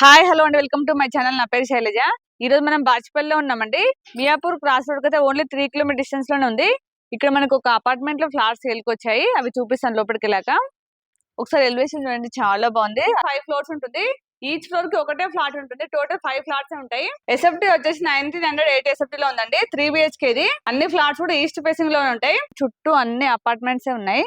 Hi hello అండి welcome to my channel నా పేరు శైలజ. ఈ రోజు మనం బాచిపల్లిలో ఉన్నామండి. మియాపూర్ క్రాస్ రోడ్ అయితే ఓన్లీ త్రీ కిలోమీటర్ డిస్టెన్స్లోనే ఉంది. ఇక్కడ మనకు ఒక అపార్ట్మెంట్లో ఫ్లాట్స్ వెళ్ళికొచ్చాయి వచ్చాయి. అవి చూపిస్తాను లోపలికి వెళ్ళాక. ఒకసారి ఎలివేషన్ చూడండి చాలా బాగుంది. ఫైవ్ ఫ్లోర్స్ ఉంటుంది. ఈచ్ ఫ్లోర్కి ఒకటే ఫ్లాట్ ఉంటుంది. టోటల్ ఫైవ్ ఫ్లాట్స్ ఉంటాయి. ఎస్ఎఫ్టీ వచ్చేసి నైన్టీన్ హండ్రెడ్ ఎయిట్ ఎస్ఎఫ్టీ లో ఉందండి. త్రీ బిహెచ్కే ది. అన్ని ఫ్లాట్స్ కూడా ఈస్ట్ ఫేసింగ్లో ఉంటాయి. చుట్టూ అన్ని అపార్ట్మెంట్స్ ఉన్నాయి.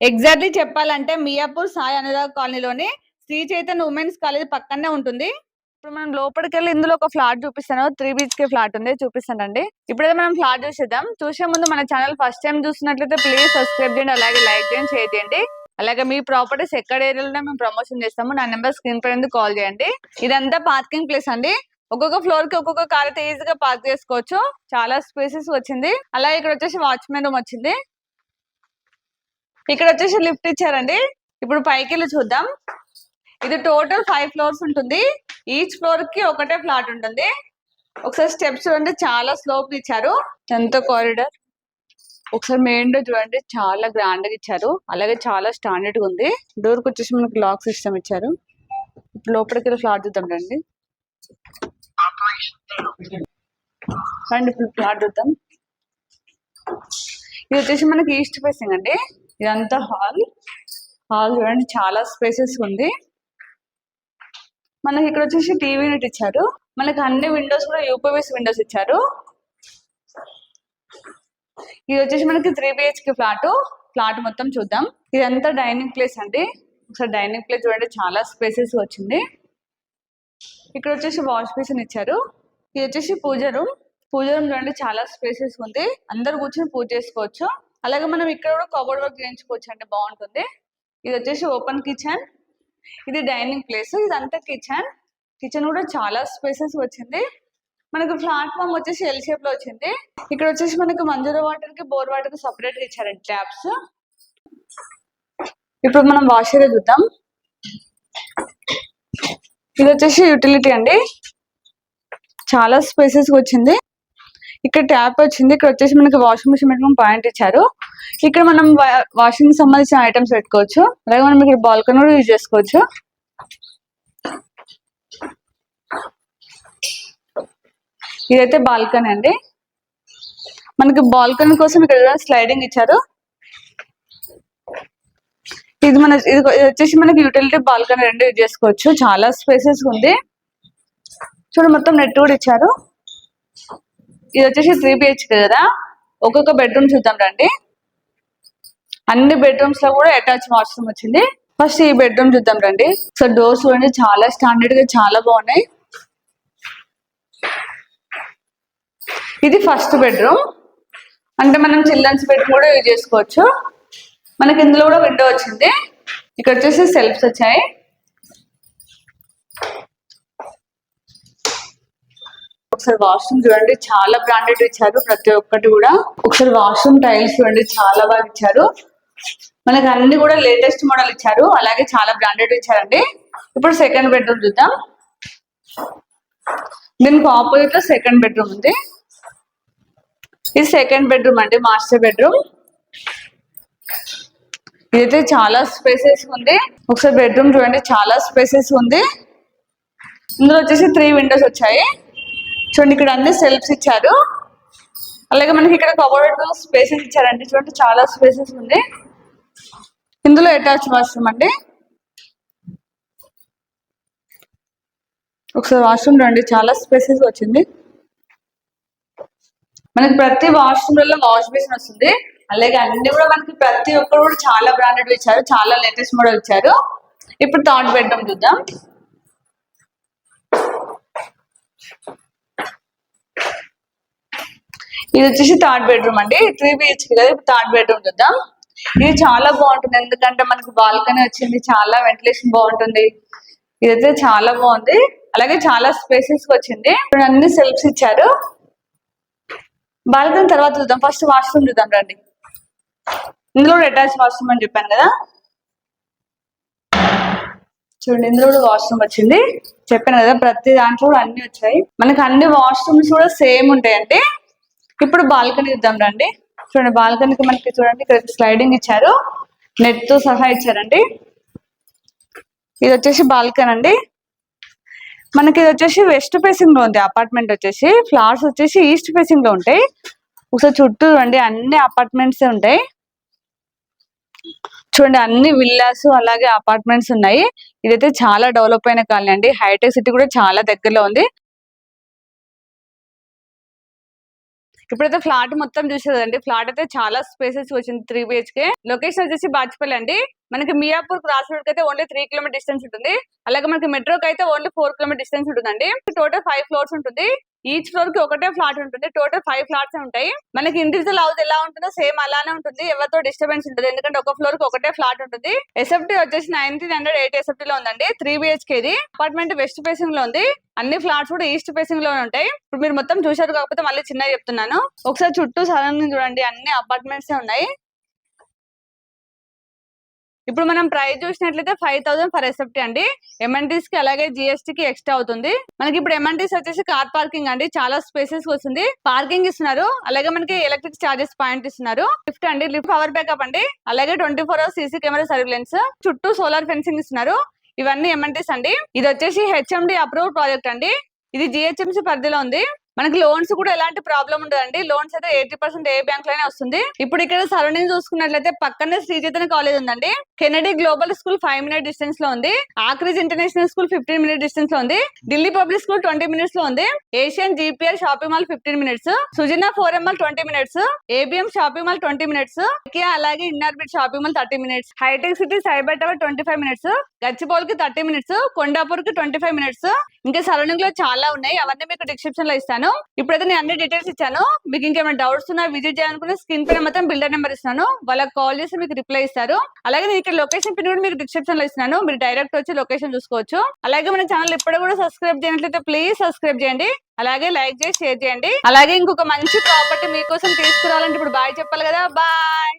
ఎగ్జాక్ట్లీ చెప్పాలంటే మియాపూర్ సాయి అనురాగ్ కాలనీలోని శ్రీ చైతన్య ఉమెన్స్ కాలేజ్ పక్కనే ఉంటుంది. ఇప్పుడు మనం లోపలికి వెళ్ళి ఇందులో ఒక ఫ్లాట్ చూపిస్తాను. త్రీ బీచ్ కే ఫ్లాట్ ఉంది చూపిస్తానండి. ఇప్పుడైతే మనం ఫ్లాట్ చూసేద్దాం. చూసే ముందు మన ఛానల్ ఫస్ట్ టైం చూసినట్లయితే ప్లీజ్ సబ్స్క్రైబ్ చేయండి. అలాగే లైక్ చేయండి షేర్ చేయండి. అలాగే మీ ప్రాపర్టీస్ ఎక్కడ ఏరియాలో మేము ప్రమోషన్ చేస్తాము నా నెంబర్ స్క్రీన్ పై కాల్ చేయండి. ఇదంతా పార్కింగ్ ప్లేస్ అండి. ఒక్కొక్క ఫ్లోర్కి ఒక్కొక్క కార్ అయితే ఈజీగా పార్క్ చేసుకోవచ్చు. చాలా స్పేసెస్ వచ్చింది. అలాగే ఇక్కడ వచ్చేసి వాచ్మెన్ రూమ్ వచ్చింది. ఇక్కడ వచ్చేసి లిఫ్ట్ ఇచ్చారండి. ఇప్పుడు పైకి వెళ్ళి చూద్దాం. ఇది టోటల్ ఫైవ్ ఫ్లోర్స్ ఉంటుంది. ఈచ్ ఫ్లోర్కి ఒకటే ఫ్లాట్ ఉంటుంది. ఒకసారి స్టెప్స్ చూడండి చాలా స్లోప్ ఇచ్చారు. ఎంత కారిడార్ ఒకసారి మెయిన్ డోర్ చూడండి చాలా గ్రాండ్గా ఇచ్చారు. అలాగే చాలా స్టాండర్డ్గా ఉంది. డోర్కి వచ్చేసి మనకి లాక్ సిస్టమ్ ఇచ్చారు. ఇప్పుడు లోపలికి వెళ్ళి ఫ్లాట్ చూద్దాం రండి. రండి ఇప్పుడు ఫ్లాట్ చూద్దాం. ఇది వచ్చేసి మనకి ఈస్ట్ ఫేసింగ్ అండి. ఇదంతా హాల్ హాల్ చూడండి చాలా స్పేసెస్ ఉంది. మనకి ఇక్కడ వచ్చేసి టీవీ యూనిట్ ఇచ్చారు. మనకి అన్ని విండోస్ కూడా యూపీవీఎస్ విండోస్ ఇచ్చారు. ఇది వచ్చేసి మనకి త్రీ బిహెచ్కే ఫ్లాట్. ఫ్లాట్ మొత్తం చూద్దాం. ఇదంతా డైనింగ్ ప్లేస్ అండి. ఒకసారి డైనింగ్ ప్లేస్ చూడండి చాలా స్పేసెస్ వచ్చింది. ఇక్కడ వచ్చేసి వాష్ బేసిన్ ఇచ్చారు. ఇది వచ్చేసి పూజ రూమ్ పూజ రూమ్ చూడండి చాలా స్పేసెస్ ఉంది. అందరు కూర్చొని పూజ చేసుకోవచ్చు. అలాగే మనం ఇక్కడ కూడా కబోర్డ్ వర్క్ చేయించుకోవచ్చు అండి బాగుంటుంది. ఇది వచ్చేసి ఓపెన్ కిచెన్ ఇది డైనింగ్ ప్లేస్. ఇదంతా కిచెన్. కిచెన్ కూడా చాలా స్పేసెస్ వచ్చింది. మనకు ప్లాట్ఫామ్ వచ్చేసి ఎల్ షేప్లో వచ్చింది. ఇక్కడ వచ్చేసి మనకు మంజూర వాటర్కి బోర్ వాటర్కి సపరేట్గా ఇచ్చారండి ట్యాప్స్ ఇప్పుడు మనం వాష్ ఏరియా చూద్దాం. ఇది వచ్చేసి యూటిలిటీ అండి. చాలా స్పేసెస్ వచ్చింది. ఇక్కడ ట్యాప్ వచ్చింది. ఇక్కడ వచ్చేసి మనకి వాషింగ్ మిషన్ పెట్టుకుని పాయింట్ ఇచ్చారు. ఇక్కడ మనం వాషింగ్ సంబంధించిన ఐటమ్స్ పెట్టుకోవచ్చు. అలాగే మనం ఇక్కడ బాల్కనీ కూడా యూజ్ చేసుకోవచ్చు. ఇదైతే బాల్కనీ అండి. మనకి బాల్కనీ కోసం ఇక్కడ స్లైడింగ్ ఇచ్చారు. ఇది మన ఇది వచ్చేసి మనకి యూటిలిటీ బాల్కనీ రెండు యూజ్ చేసుకోవచ్చు. చాలా స్పేసెస్ ఉంది. చూడు మొత్తం నెట్ కూడా ఇచ్చారు. ఇది వచ్చేసి త్రీ బిహెచ్కే కదా. ఒక్కొక్క బెడ్రూమ్ చూద్దాం రండి. అన్ని బెడ్రూమ్స్లో కూడా అటాచ్ వాష్రూమ్ వచ్చింది. ఫస్ట్ ఈ బెడ్రూమ్ చూద్దాం రండి. సో డోర్స్ చూడండి చాలా స్టాండర్డ్గా చాలా బాగున్నాయి. ఇది ఫస్ట్ బెడ్రూమ్ అంటే మనం చిల్డ్రన్స్ బెడ్రూమ్ కూడా యూజ్ చేసుకోవచ్చు. మనకి ఇందులో కూడా విండో వచ్చింది. ఇక్కడ వచ్చేసి సెల్ఫ్స్ వచ్చాయి. ఒకసారి వాష్రూమ్ చూడండి చాలా బ్రాండెడ్ ఇచ్చారు ప్రతి ఒక్కటి కూడా. ఒకసారి వాష్రూమ్ టైల్స్ చూడండి చాలా బాగా ఇచ్చారు. మనకి అన్ని కూడా లేటెస్ట్ మోడల్ ఇచ్చారు అలాగే చాలా బ్రాండెడ్ ఇచ్చారండి. ఇప్పుడు సెకండ్ బెడ్రూమ్ చూద్దాం. దీనికి ఆపోజిట్లో సెకండ్ బెడ్రూమ్ ఉంది. ఇది సెకండ్ బెడ్రూమ్ అండి మాస్టర్ బెడ్రూమ్ ఇదైతే చాలా స్పేసెస్ ఉంది. ఒకసారి బెడ్రూమ్ చూడండి చాలా స్పేసెస్ ఉంది. ఇందులో వచ్చేసి త్రీ విండోస్ వచ్చాయి. చూడండి ఇక్కడ అన్ని సెల్ఫ్స్ ఇచ్చారు. అలాగే మనకి ఇక్కడ కబోర్డ్ స్పేసెస్ ఇచ్చారండి. చూడండి చాలా స్పేసెస్ ఉంది. ఇందులో అటాచ్ వాష్రూమ్ అండి. ఒకసారి వాష్రూమ్ రండి చాలా స్పేసెస్ వచ్చింది. మనకి ప్రతి వాష్రూమ్లో వాష్ బేసిన్ వస్తుంది. అలాగే అన్ని కూడా మనకి ప్రతి ఒక్కరు కూడా చాలా బ్రాండెడ్ ఇచ్చారు. చాలా లేటెస్ట్ మోడల్ ఇచ్చారు. ఇప్పుడు థర్డ్ బెడ్రూమ్ చూద్దాం. ఇది వచ్చేసి థర్డ్ బెడ్రూమ్ అండి. త్రీ బిహెచ్కి కదా ఇప్పుడు థర్డ్ బెడ్రూమ్ చూద్దాం. ఇది చాలా బాగుంటుంది. ఎందుకంటే మనకి బాల్కనీ వచ్చింది చాలా వెంటిలేషన్ బాగుంటుంది. ఇదైతే చాలా బాగుంది. అలాగే చాలా స్పేసెస్ వచ్చింది. ఇప్పుడు అన్ని సెల్ఫ్స్ ఇచ్చారు. బాల్కనీ తర్వాత చూద్దాం. ఫస్ట్ వాష్రూమ్ చూద్దాం రండి. ఇందులో అటాచ్ వాష్రూమ్ అని చెప్పాను కదా. చూడండి ఇందులో కూడా వాష్రూమ్ వచ్చింది. చెప్పాను కదా ప్రతి దాంట్లో కూడా అన్ని వచ్చాయి. మనకి అన్ని వాష్రూమ్స్ కూడా సేమ్ ఉంటాయండి. ఇప్పుడు బాల్కనీ చూద్దాం రండి. చూడండి బాల్కనీకి మనకి చూడండి ఇక్కడ స్లైడింగ్ ఇచ్చారు. నెట్తో సహా ఇచ్చారండి. ఇది వచ్చేసి బాల్కనీ అండి. మనకి ఇది వచ్చేసి వెస్ట్ ఫేసింగ్లో ఉంది అపార్ట్మెంట్ వచ్చేసి. ఫ్లాట్స్ వచ్చేసి ఈస్ట్ ఫేసింగ్లో ఉంటాయి. ఒకసారి చుట్టూ చూడండి అన్ని అపార్ట్మెంట్స్ ఉంటాయి. చూడండి అన్ని విల్లాస్ అలాగే అపార్ట్మెంట్స్ ఉన్నాయి. ఇదైతే చాలా డెవలప్ అయిన కాలనీ అండి. హైటెక్ సిటీ కూడా చాలా దగ్గరలో ఉంది. ఇప్పుడైతే ఫ్లాట్ మొత్తం చూసేదండి. ఫ్లాట్ అయితే చాలా స్పేసెస్ వచ్చింది త్రీ బిహెచ్కే. లొకేషన్ వచ్చేసి బాజ్పల్లి అండి. మనకి మియాపూర్ క్రాస్ రోడ్ అయితే ఓన్లీ త్రీ కిలోమీటర్ డిస్టెన్స్ ఉంటుంది. అలాగే మనకి మెట్రోకి అయితే ఓన్లీ ఫోర్ కిలోమీటర్ డిస్టెన్స్ ఉంటుందండి. టోటల్ ఫైవ్ ఫ్లోర్స్ ఉంటుంది. ఈచ్ ఫ్లోర్కి ఒకటే ఫ్లాట్ ఉంటుంది. టోటల్ ఫైవ్ ఫ్లాట్స్ ఉంటాయి. మనకి ఇండివిజువల్ హౌస్ ఎలా ఉంటుందో సేమ్ అలానే ఉంటుంది. ఎవరితో డిస్టర్బెన్స్ ఉంటుంది ఎందుకంటే ఒక ఫ్లోర్కి ఒకటే ఫ్లాట్ ఉంటుంది. ఎస్ఎఫ్టీ వచ్చేసి నైన్టీన్ హండ్రెడ్ ఎయిట్ ఎస్ఎఫ్టీ లో ఉందండి. త్రీ బిహెచ్కే ఇది అపార్ట్మెంట్ వెస్ట్ ఫేసింగ్లో ఉంది. అన్ని ఫ్లాట్స్ కూడా ఈస్ట్ ఫేసింగ్లో ఉంటాయి. ఇప్పుడు మీరు మొత్తం చూశారు కాకపోతే మళ్ళీ చిన్నగా చెప్తున్నాను. ఒకసారి చుట్టూ సరౌండింగ్ చూడండి. అన్ని అపార్ట్మెంట్స్ ఉన్నాయి. ఇప్పుడు మనం ప్రైస్ చూసినట్లయితే ఫైవ్ థౌసండ్ ఫర్ ఎస్ఎఫ్టీ అండి. ఎంఎన్టీస్కి అలాగే జిఎస్టీ కి ఎక్స్ట్రా అవుతుంది. మనకి ఇప్పుడు ఎంఎన్టీస్ వచ్చేసి కార్ పార్కింగ్ అండి. చాలా స్పేసెస్ వస్తుంది. పార్కింగ్ ఇస్తున్నారు. అలాగే మనకి ఎలక్ట్రిక్ చార్జెస్ పాయింట్ ఇస్తున్నారు. లిఫ్ట్ అండి. లిఫ్ట్ పవర్ బ్యాకప్ అండి. అలాగే twenty four hours CC camera surveillance చుట్టూ సోలార్ ఫెన్సింగ్ ఇస్తున్నారు. ఇవన్నీ ఎంఎన్టీస్ అండి. ఇది వచ్చేసి హెచ్ఎండి అప్రూవ్డ్ ప్రాజెక్ట్ అండి. ఇది జిహెచ్ఎంసీ పరిధిలో ఉంది. మనకి లోన్స్ కూడా ఎలాంటి ప్రాబ్లం ఉండదండి. లోన్స్ అయితే ఎయిటీ పర్సెంట్ ఏ బ్యాంక్లోనే వస్తుంది. ఇప్పుడు ఇక్కడ సరౌండింగ్ చూసుకున్నట్లయితే పక్కనే శ్రీ చైతన్య కాలేజ్ ఉందండి. Kennedy global school five minute డిస్టెన్స్లో ఉంది. Oakridge international school fifteen minute డిస్టెన్స్లో ఉంది. ఢిల్లీ పబ్లిక్ స్కూల్ ట్వంటీ మినిట్స్లో ఉంది. Asian GPL shopping mall fifteen minutes. Sujana forum mall twenty minutes. ABM shopping mall twenty minutes. అలాగే Inorbit shopping mall thirty minutes. Hitech city cyber tower twenty five minutes. గచ్చిబౌల్కి థర్టీ మినిట్స్. కొండాపూర్కి ట్వంటీ five minutes. ఇంకా సరౌండింగ్లో చాలా ఉన్నాయి. అవన్నీ మీకు డిస్క్రిప్షన్లో ఇస్తాను. ఇప్పుడైతే నేను అన్ని డీటెయిల్స్ ఇచ్చాను. మీకు ఇంకేమైనా డౌట్స్ ఉన్నా విజిట్ చేయాలనుకున్న స్క్రీన్ పైన మొత్తం బిల్డర్ నెంబర్ ఇస్తాను వాళ్ళకి కాల్ చేసి మీకు రిప్లై ఇస్తారు. అలాగే నేను ఇక్కడ లొకేషన్ పిన్ కూడా మీకు డిస్క్రిప్షన్లో ఇస్తున్నాను. మీరు డైరెక్ట్ వచ్చి లొకేషన్ చూసుకోవచ్చు. అలాగే మన ఛానల్ ఇప్పుడు కూడా సబ్స్క్రైబ్ చేయనట్లయితే ప్లీజ్ సబ్స్క్రైబ్ చేయండి. అలాగే లైక్ చేసి షేర్ చేయండి. అలాగే ఇంకొక మంచి ప్రాపర్టీ మీకోసం తీసుకురావాలంటే ఇప్పుడు బాయ్ చెప్పాలి కదా. బాయ్